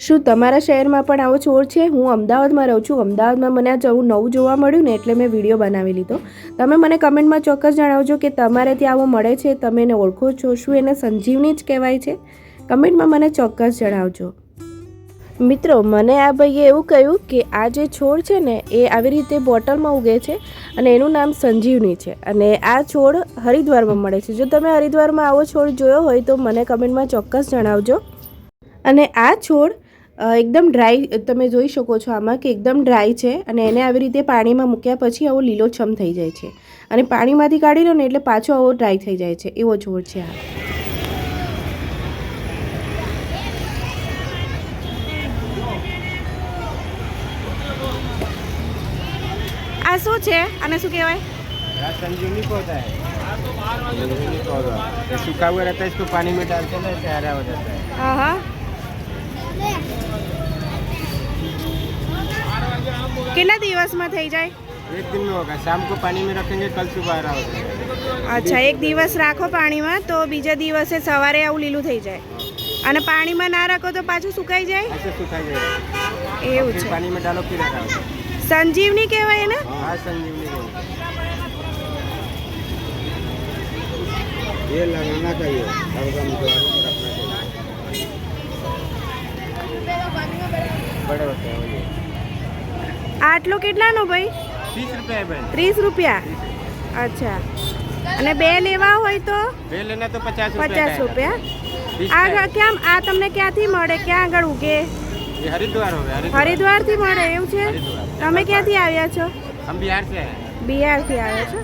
શું તમારા શહેરમાં પણ આવો છોડ છે? હું અમદાવાદમાં રહું છું. અમદાવાદમાં મને આ જવું નવું જોવા મળ્યું ને એટલે મેં વીડિયો બનાવી લીધો. તમે મને કમેન્ટમાં ચોક્કસ જણાવજો કે તમારે ત્યાં આવો મળે છે, તમે એને ઓળખો છો, શું એને સંજીવની જ કહેવાય છે? કમેન્ટમાં મને ચોક્કસ જણાવજો. મિત્રો, મને આ ભાઈએ એવું કહ્યું કે આ જે છોડ છે ને, એ આવી રીતે બોટલમાં ઉગે છે અને એનું નામ સંજીવની છે. અને આ છોડ હરિદ્વારમાં મળે છે. જો તમે હરિદ્વારમાં આવો છોડ જોયો હોય તો મને કમેન્ટમાં ચોક્કસ જણાવજો. અને આ છોડ એકદમ ડ્રાય તમે જોઈ શકો છો આમાં કે એકદમ ડ્રાય છે અને એને આવી રીતે પાણીમાં મૂક્યા પછી આવો લીલોછમ થઈ જાય છે અને પાણીમાંથી કાઢી લો ને એટલે પાછો આવો ડ્રાય થઈ જાય છે એવો છોડ છે આ આ શું છે આને શું કહેવાય यहाँ संजीवनी पौधा है संजीवनी पौधा ये सूखा हुआ रहता है इसको पानी में डालते हैं ना इससे हरा हो जाता है હા હા કેટલા દિવસમાં થઈ જાય एक दिन में होगा शाम को पानी में रखेंगे कल सुबह हरा हो जाएगा અચ્છા એક દિવસ રાખો પાણીમાં તો બીજા દિવસે સવારે આવું લીલું થઈ જાય અને પાણીમાં ના રાખો તો પાછું સુકાઈ જાય ऐसे सूखा जाएगा એવું फिर છે पानी में डालो फिर हरा हो जाएगा સંજીવની કહેવાય ને हाँ संजीवनी बोलते हैं। ये लगाना चाहिए આટલો કેટલાનો ભાઈ? ત્રીસ રૂપિયા અચ્છા. અને બે લેવા હોય તો? બે લેના તો પચાસ પચાસ રૂપિયા. આ કેમ આ તમને ક્યાંથી મળે? ક્યાં આગળ ઉગે? હરિદ્વારથી મળે એવું છે? તમે ક્યાંથી આવ્યા છો? બિહારથી આવ્યા. છો?